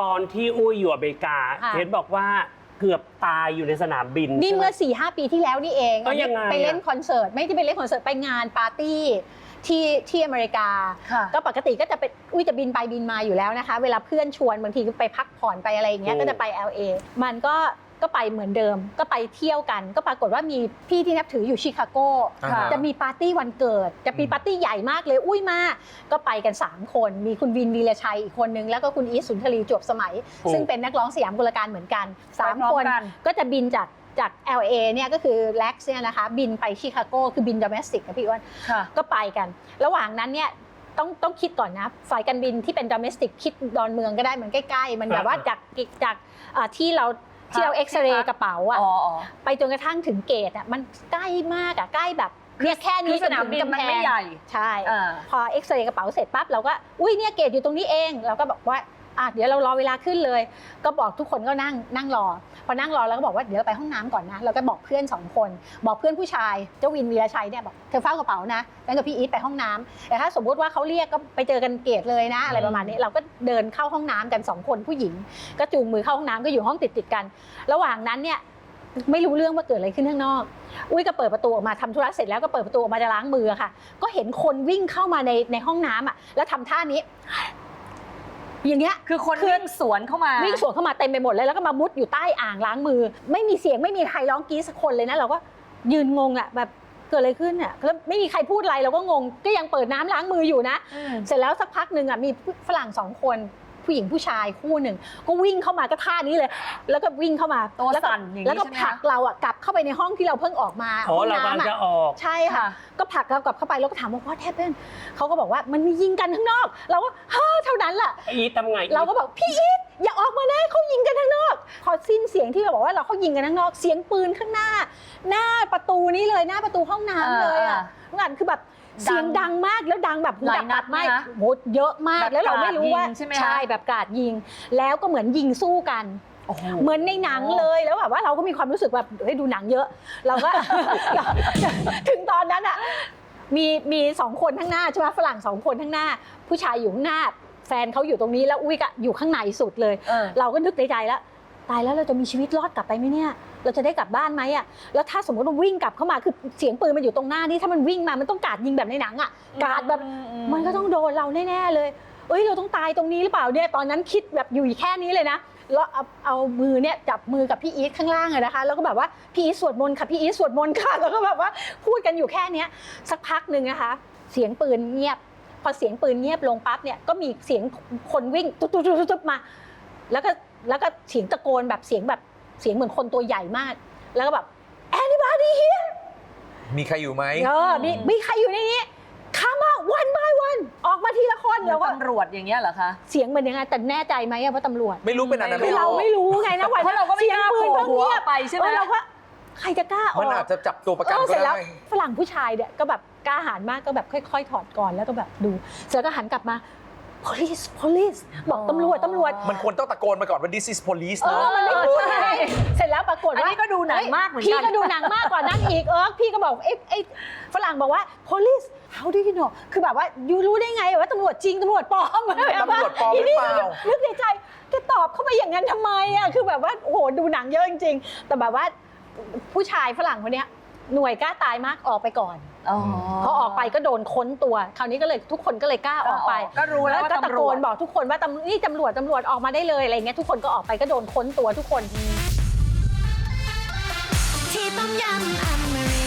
ตอนที่อุ้ยอยู่อเมริกา ค่ะ เห็นบอกว่าเกือบตายอยู่ในสนามบินนี่ใช่ไหเมื่อ4ี่หปีที่แล้วนี่เองเอ้ยยังไงไปเล่นอะคอนเสิร์ต ไม่ได้ไปเล่นคอนเสิร์ต ไปงานปาร์ตี้ที่ที่อเมริกา ค่ะก็ปกติก็จะเป็นอุ้ยจะบินไปบินมาอยู่แล้วนะคะ เวลาเพื่อนชวนบางทีก็ไปพักผ่อนไปอะไรอย่างเงี้ยก็จะไป LA มันก็ ก็ไปเหมือนเดิม ก็ไปเที่ยวกัน ก็ปรากฏว่ามีพี่ที่นับถืออยู่ชิคาโกค่ะจะมีปาร์ตี้วันเกิด จะมีปาร์ตี้ใหญ่มากเลย อุ้ยมากก็ไปกัน 3 คน มีคุณวินวีรชัยอีกคนนึง แล้วก็คุณอีทสุนทรีจวบสมัยโอ้ซึ่งเป็นนักร้องสยามกุลการเหมือนกัน ไปพร้อ3 มคน กัน ก็จะบินจากจาก LA เนี่ยก็คือ LAX เนี่ยนะคะ บินไปชิคาโกคือบิน domestic นะพี่อ้วน ค่ะ ก็ไปกัน ระหว่างนั้นเนี่ยต้องต้องคิดก่อนนะสายการบินที่เป็น domestic คิดดอนเมืองก็ได้มันใกล้ๆ มันแบบว่าจากจากเอ่อที่เรา ที่เราพักเอ็กซเรที่พัย์กกระเป๋าอะอ๋ออ๋อไปจนกระทั่งถึงเกตอะมันใกล้มากอะใกล้แบบเนี่ยแค่คืนี้อสนามบินจถึงมันกำแพไม่งใหญ่ใช่อ่าพอเอ็กซเรย์กระเป๋าเสร็จปั๊บเราก็อุ้ยเนี่ยเกตอยู่ตรงนี้เองเราก็บอกว่า อะเดี๋ยวเรารอเวลาขึ้นเลย ก็บอกทุกคนก็นั่งนั่งรอ พอนั่งรอแล้วก็บอกว่าเดี๋ยวเราไปห้องน้ำก่อนนะเราก็บอกเพื่อนสองคน บอกเพื่อนผู้ชาย เจ้าวินวีรชัยเนี่ยบอกเธอเฝ้ากระเป๋านะ แล้วกับพี่อีทไปห้องน้ำแต่ถ้าสมมติว่าเขาเรียกก็ไปเจอกันเกตเลยนะ อะไรประมาณนี้ เราก็เดินเข้าห้องน้ำกันสองคนผู้หญิง ก็จูงมือเข้าห้องน้ำก็อยู่ห้องติดติดกัน ระหว่างนั้นเนี่ยไม่รู้เรื่องว่าเกิดอะไรขึ้นข้างนอก อุ้ยก็เปิดประตูออกมาทำธุระเสร็จแล้วก็เปิดประตูออกมาจะล้างมือค่ะ ก็เห็นคนวิ่งเข้ามาในในห้องน้ำอะ แล้วทำท่านี้ อย่างเงี้ยคือคนคือวิ่งสวนเข้ามาวิ่งสวนเข้ามาเต็มไปหมดเลยแล้วก็มามุดอยู่ใต้อ่างล้างมือ ไม่มีเสียงไม่มีใครร้องกรี๊ดสักคนเลยนะเราก็ยืนงงอะแบบเกิดอะไรขึ้นอะแล้วไม่มีใครพูดอะไรเราก็งงก็ยังเปิดน้ำล้างมืออยู่นะอืมเสร็จแล้วสักพักหนึ่งอะมีฝรั่งสองคน ผู้หญิงผู้ชายคู่หนึ่งก็วิ่งเข้ามาก็ท่านี้เลย แล้วก็วิ่งเข้ามาตัวแล้วก็สั่นอย่างนี้แล้วก็ใช่ไหมผลักคะเราอะกลับเข้าไปในห้องที่เราเพิ่งออกมาอ๋อห้องเรากำลังน้ำจะอะออกใช่ค่ะค่ะ ก็ผลักเรากลับเข้าไปแล้วก็ถามว่า what happened เขาก็บอกว่ามันมียิงกันข้างนอก เราก็เฮ้อเท่านั้นแหละอีททำไงเราก็บอกพี่อีทอย่าออกมานะเขายิงกันข้างนอกพอสิ้นเสียงที่เราบอกว่าเราเขายิงกันข้างนอกเสียงปืนข้างหน้า หน้าประตูนี้เลยหน้าประตูห้องน้ำเลยอะงานคือแบบ เสียงดังมากแล้วดังแบบหูหลายดับนัตัดดไหมไม่คะโหเยอะมากแบบแล้วเราไม่รู้ว่ากราดยิงใช่ไหมคะใช่แบบกราดยิง แล้วก็เหมือนยิงสู้กัน โอ้โห เหมือนในหนังเลยแล้วแบบว่าเราก็มีความรู้สึกแบบเฮ้ยดูหนังเยอะ เราก็ถึงตอนนั้นอะมีมีสองคนข้างหน้าใช่ไหมฝรั่งสองคนข้างหน้า ผู้ชายอยู่ข้างหน้า แฟนเขาอยู่ตรงนี้แล้วอุ้ยก็อยู่ข้างในสุดเลย เออ เราก็นึกในใจแล้ว ตายแล้วเราจะมีชีวิตรอดกลับไปไหมเนี่ย เราจะได้กลับบ้านไหมอะ แล้วถ้าสมมติมันวิ่งกลับเข้ามาคือเสียงปืนมันอยู่ตรงหน้านี่ถ้ามันวิ่งมามันต้องกราดยิงแบบในหนังอะกราดแบบมันก็ต้องโดนเราแน่ๆเลย เอ้ยเราต้องตายตรงนี้หรือเปล่าเนี่ยตอนนั้นคิดแบบอยู่แค่นี้เลยนะแล้วเอาเอามือเนี่ยจับมือกับพี่อีทข้างล่างอะนะคะ แล้วก็แบบว่าพี่อีทสวดมนต์ค่ะพี่อีทสวดมนต์ค่ะแล้วก็แบบว่าพูดกันอยู่แค่เนี้ยสักพักหนึ่งนะคะ เสียงปืนเงียบ พอเสียงปืนเงียบลงปั๊บเนี่ยก็มีเสียงคนวิ่งตุ๊บตุ๊บตุ๊บตุ๊บมา แล้วก็แล้วก็เสียงตะโกนแบบเสียงแบบเสียงเหมือนคนตัวใหญ่มาก แล้วก็แบบ anybody here มีใครอยู่ไหมเออมีมีใครอยู่ในนี้ come out one by one ออกมาทีละคนแล้แล้ววก็ตำรวจอย่างเงี้ยเหรอคะ เสียงมันยังไงแต่แน่ใจไหมอะว่าตำรวจ ไม่รู้เป็นอะไรคือเราไม่รู้ไงนะวันเพราะเราก็ไม่สียงกล้าปืนโผล่เพิ่งหัวเงีอยอกไปใช่ไหมเออเราก็ใครจะกล้าออกมันอาจจะจับตัวประกันเออก็เสร็จแล้วได้ฝรั่งผู้ชายเนี่ยก็แบบกล้าหาญมากก็แบบค่อย ๆ ถอดก่อนแล้วก็แบบดูเสร็จแล้วก็หันกลับมา police police บอกตำรวจตำรวจ มันควรต้องตะโกนมาก่อนว่า this is police เอนะอมันไม่พูดใช่เสร็จแล้วปรากฏอันว่านี้ก็ดูหนังมากเหมือนกัน พี่ก็ดูหนังมากกว่านั้นอีกเออพี่ก็บอกเอ้ไอ้ฝรั่งบอกว่า police how do you know คือแบบว่ายูรู้ได้ไงว่าตำรวจจริงตำรวจปลอมตำรวจปลอมหรือเปล่านึกในใจแกตอบเข้าไปอย่างนั้นทำไมอะคือแบบว่าโอ้โหดูหนังเยอะจริงๆแต่แบบว่าผู้ชายฝรั่งคนเนี้ยหน่วยกล้าตายมากออกไปก่อน อ๋อ พอออกไปก็โดนค้นตัว คราวนี้ก็เลยทุกคนก็เลยกล้าออกไปก็รู้แล้วว่าก็ตะตำรโกวจนบอกทุกคนว่าตำนี่ตำรวจตำรวจออกมาได้เลยอะไรเงี้ยทุกคนก็ออกไปก็โดนค้นตัวทุกคน ที่ต้มยำอ